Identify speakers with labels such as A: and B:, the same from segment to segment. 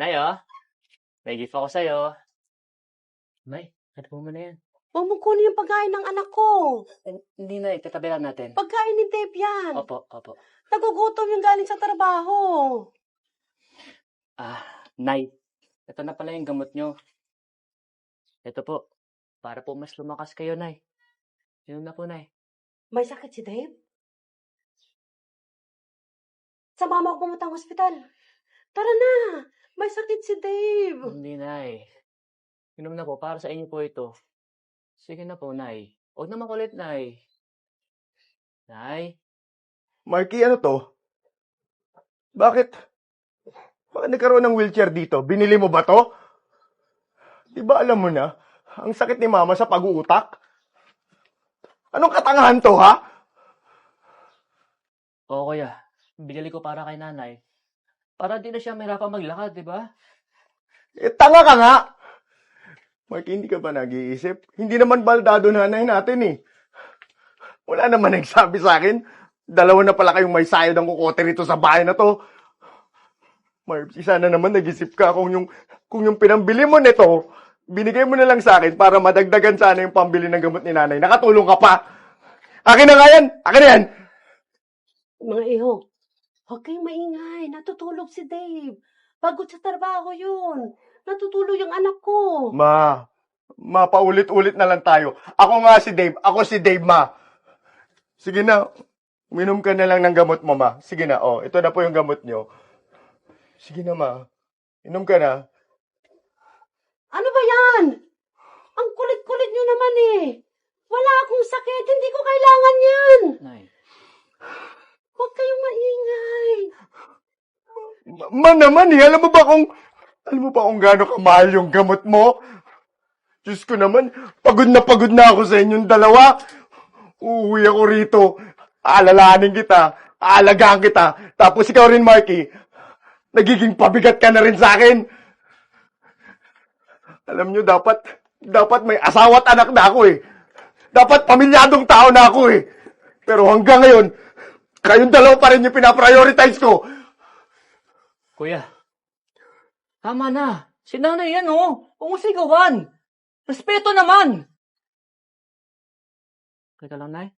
A: Nay, oh. May gift ako sa'yo. Nay, ano mo na yan?
B: Huwag mo kunin yung pagkain ng anak ko.
A: Eh, hindi na, itatabi lang natin.
B: Pagkain ni Dave yan.
A: Opo, opo.
B: Nagugutom yung galing sa trabaho.
A: Ah, Nay, ito na pala yung gamot nyo. Ito po, para po mas lumakas kayo, Nay. Yun na po, Nay.
B: May sakit si Dave? Sama mo ako pumunta ng ospital. Tara na! May sakit si Dave.
A: Hindi, Nay. Inom na po, para sa inyo po ito. Sige na po, Nay. Huwag na makulit, Nay. Nay?
C: Marky, ano to? Bakit? Bakit nagkaroon ng wheelchair dito? Binili mo ba to? Di ba alam mo na, ang sakit ni mama sa pag-uutak? Anong katangahan to, ha?
A: Oo, kuya. Binili ko para kay nanay. Para di na siya mahirapan maglakad, di ba?
C: Eh, tanga ka nga! Marky, hindi ka ba nag-iisip? Hindi naman baldado nanay natin, eh. Wala naman nagsabi sa akin. Dalawa na pala kayong may sayad ang kukote rito sa bahay na to. Marky, sana naman nag-isip ka kung yung, kung yung pinambili mo nito, binigay mo na lang sa akin para madagdagan sana yung pambili ng gamot ni nanay. Nakatulong ka pa. Akin na nga yan! Akin na yan!
B: Mga iho, huwag kayong maingay. Natutulog si Dave. Pagod sa trabaho yun. Natutulog yung anak ko.
C: Ma, ma, paulit-ulit na lang tayo. Ako nga si Dave. Ako si Dave, ma. Sige na. Uminom ka na lang ng gamot mo, ma. Sige na, oh. Ito na po yung gamot nyo. Sige na, ma. Inom ka na.
B: Ano ba yan? Ang kulit-kulit nyo naman eh. Wala akong sakit. Hindi ko kailangan yan.
A: Nay.
B: Huwag kayong maingay.
C: Ma, ma naman, eh. Alam mo ba kung, alam mo ba kung gaano kamahal yung gamot mo? Diyos ko naman, pagod na pagod na ako sa inyong dalawa. Uuwi ako rito. Aalalahanin kita. Aalagaan kita. Tapos ikaw rin, Marky. Nagiging pabigat ka na rin sa akin. Alam nyo, dapat, dapat may asawa at anak na ako eh. Dapat pamilyadong tao na ako eh. Pero hanggang ngayon, kayong dalawa pa rin yung pinaprioritize ko.
A: Kuya. Tama na. Si nanay yan, oh. Huwag mo sigawan. Respeto naman. Teka lang, Nay.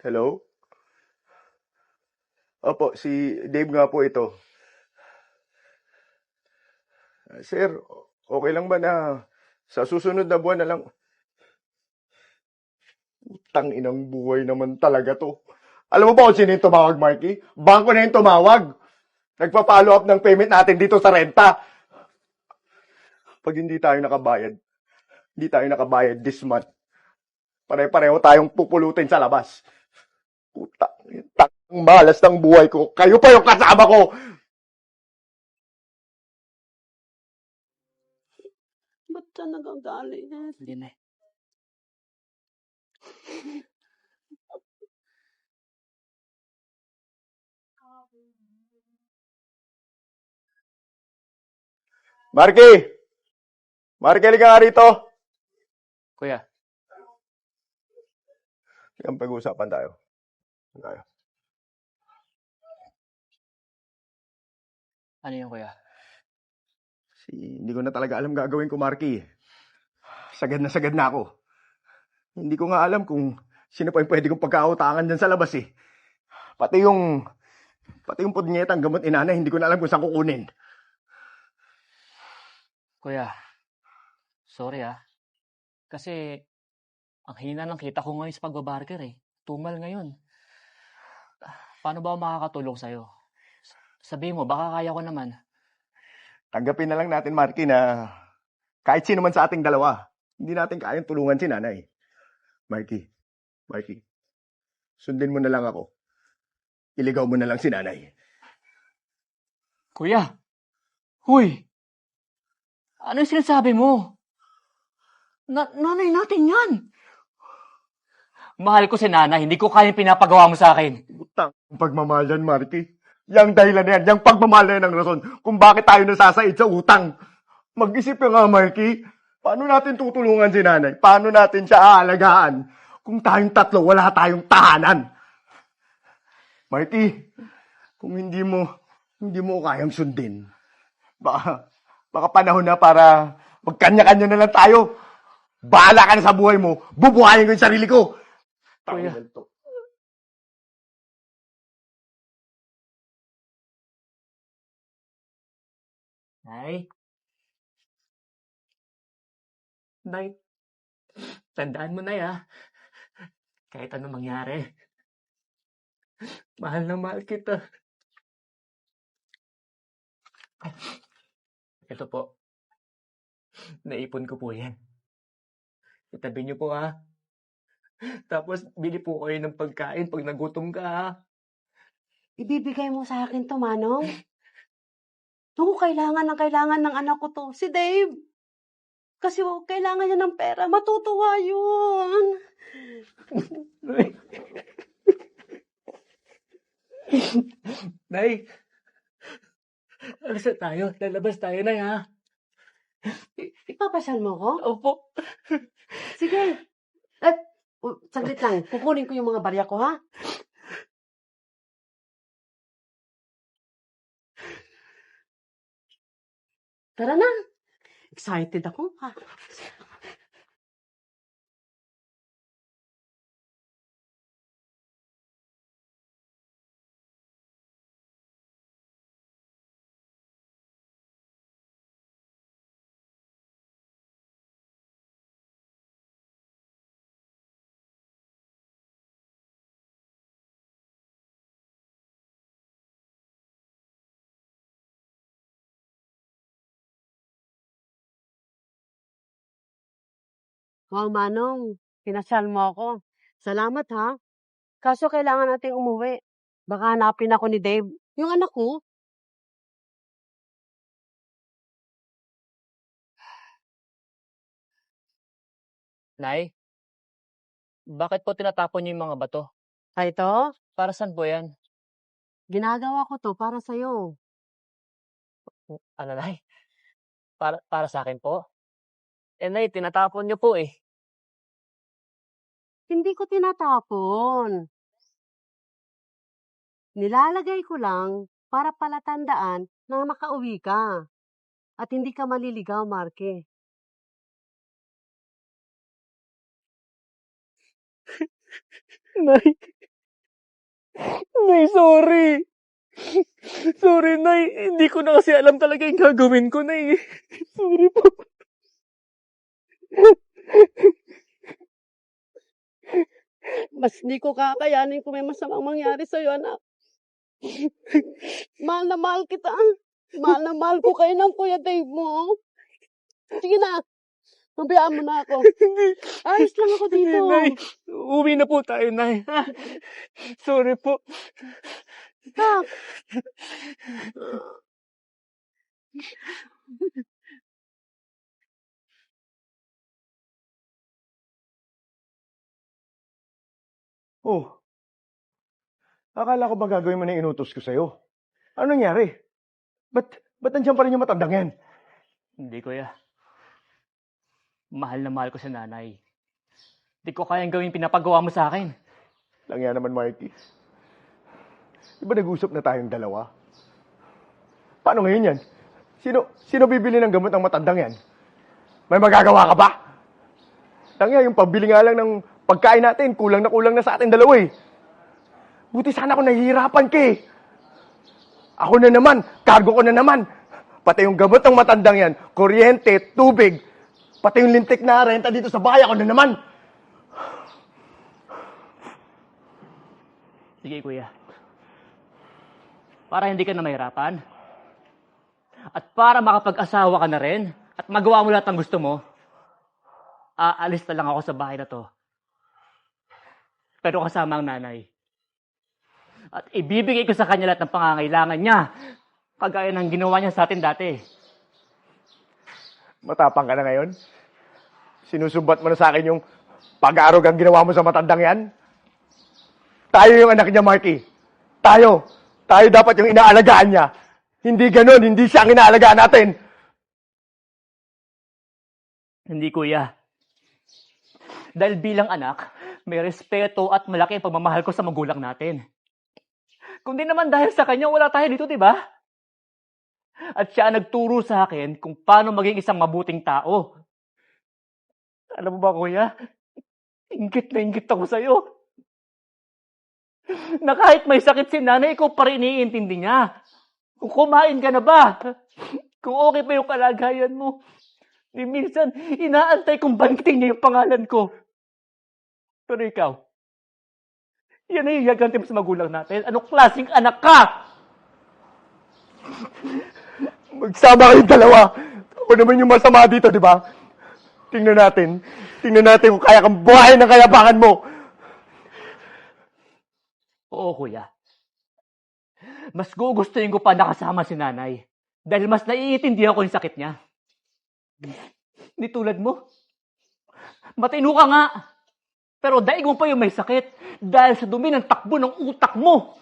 C: Hello? Opo, si Dave nga po ito. Sir, okay lang ba na sa susunod na buwan na lang? Utang inang buhay naman talaga to. Alam mo ba kung sino yung tumawag, Marky? Bangko na yung tumawag. Nagpa-follow up ng payment natin dito sa renta. Pag hindi tayo nakabayad, hindi tayo nakabayad this month, pare-pareho tayong pupulutin sa labas. Puta, ang malas ng buhay ko. Kayo pa yung kasama ko.
B: Ba't ka nagagalit?
A: Hindi, Nay.
C: Marky! Marky, halika nga rito.
A: Kuya.
C: Yan, pag-uusapan tayo. Tayo.
A: Ano yun, kuya?
C: Si, hindi ko na talaga alam gagawin ko, Marky. Sagad na sagad na ako. Hindi ko nga alam kung sino pa yung pwede kong pagkautangan dyan sa labas eh. Pati yung, pati yung pudnyetang gamot inana, hindi ko na alam kung saan kukunin.
A: Kuya. Sorry, ah. Kasi, ang hina ng kita ko ngayon sa pagbabarker, eh. Tumal ngayon. Paano ba ako makakatulong sa'yo? Sabihin mo, baka kaya ko naman.
C: Tanggapin na lang natin, Marky, na kahit sino man sa ating dalawa, hindi natin kayang tulungan si nanay. Marky, Marky, sundin mo na lang ako. Iligaw mo na lang si nanay.
A: Kuya! Huy! Ano yung sinasabi mo? Na nanay natin yan! Mahal ko si nanay, hindi ko kayang pinapagawa mo sa akin.
C: Utang ang pagmamahal yan, Marky. Yang dahilan na yan, yang pagmamahal na yan ang rason kung bakit tayo nasasaid sa utang. Mag-isip ka nga, Marky. Paano natin tutulungan si nanay? Paano natin siya aalagaan? Kung tayong tatlo, wala tayong tahanan. Marty, kung hindi mo, hindi mo kayang sundin, baka, baka panahon na para magkanya-kanya na lang tayo. Bahala ka na sa buhay mo. Bubuhayin ko yung sarili ko.
A: Kuya. Nay? Nay, tandaan mo na ya. Kahit ano mangyari. Mahal na mahal kita. Ito po. Naipon ko po yan. Itabi niyo po ha. Tapos bili po kayo ng pagkain pag nagutom ka ha.
B: Ibibigay mo sa akin to, Manong. Naku, kailangan ng kailangan ng anak ko to. Si Dave. Kasi oh, kailangan niya ng pera. Matutuwa yun.
A: Nay, alas na tayo. Lalabas tayo na ha.
B: Ipapasyal mo ko?
A: Opo.
B: Sige. Eh, uh, saglit lang. Kukunin ko yung mga barya ko, ha? Tara na. Excited ako. Ha? Wow, Manong. Pinasyal mo ako. Salamat, ha? Kaso kailangan nating umuwi. Baka hanapin ako ni Dave. Yung anak ko.
A: Nay, bakit po tinatapon niyo yung mga bato?
B: Ay, ito.
A: Para saan po yan?
B: Ginagawa ko to para sa'yo.
A: Ano, Nay? Para, para sa akin po? Eh, Nay, tinatapon niyo po eh.
B: Hindi ko tinatapon. Nilalagay ko lang para palatandaan na makauwi ka. At hindi ka maliligaw, Marke.
A: Nay. Nay, sorry. Sorry, Nay. Hindi ko na kasi alam talaga yung gagawin ko, Nay. Sorry po.
B: Mas hindi ko kakayanin kung may masamang mangyari sa'yo, anak. mahal na mahal kita. Mahal na mahal ko kayo ng Kuya Dave mo. Sige na. Mabayaan mo na ako. Ayos lang ako dito.
A: Nay, uwi na po tayo, Nay. Sorry po.
B: Stop.
C: Oh. Akala ko ba gagawin mo na inutos ko sa'yo? Ano nangyari? Ba't, ba't nandiyan pa rin yung matandang yan?
A: Hindi, kuya. Mahal na mahal ko si nanay. Hindi ko kayang gawin pinapagawa mo sa akin.
C: Lang yan naman, Marky. Di ba nag-usap na tayong dalawa? Paano ngayon yan? Sino, sino bibili ng gamot ng matandang yan? May magagawa ka ba? Tangya, yung pambili nga lang ng pagkain natin, kulang na kulang na sa atin dalawa eh. Buti sana ako nahihirapan ka eh. Ako na naman, cargo ko na naman. Pati yung gamot ng matandang yan, kuryente, tubig, pati yung lintik na renta dito sa bahay, ako na naman.
A: Sige, kuya. Para hindi ka na mahirapan. At para makapag-asawa ka na rin. At magawa mo lahat ng gusto mo. Aalis na lang ako sa bahay na to. Pero kasama ang nanay. At ibibigay ko sa kanya lahat ng pangangailangan niya. Kagaya ng ginawa niya sa atin dati.
C: Matapang ka na ngayon? Sinusumbat mo na sa akin yung pag-aarugang ginawa mo sa matandang yan? Tayo yung anak niya, Marky. Tayo. Tayo dapat yung inaalagaan niya. Hindi ganun, hindi siya ang inaalagaan natin.
A: Hindi, kuya. Dahil bilang anak, may respeto at malaki ang pagmamahal ko sa magulang natin. Kundi naman dahil sa kanya, wala tayo dito, di ba? At siya ang nagturo sa akin kung paano maging isang mabuting tao. Alam mo ba, kuya? Ingit na ingit ako sa'yo. Na kahit may sakit si nanay, ikaw pa rin iniintindi niya. Kung kumain ka na ba? Kung okay pa yung kalagayan mo. Di minsan, inaantay kong bangkitin niya yung pangalan ko. Pero ikaw, yan na yung yaganti mo sa magulang natin. Anong klaseng anak ka?
C: Magsama kayong dalawa. Ako naman yung masama dito, di ba? Tingnan natin. Tingnan natin kung kaya kang buhayin ng kayabangan mo.
A: Oo, kuya. Mas gugustuhin ko pa nakasama si nanay. Dahil mas naiintindihan ko yung sakit niya. Hindi tulad mo. Matino ka nga. Pero daig mo pa yung may sakit dahil sa dumi ng takbo ng utak mo.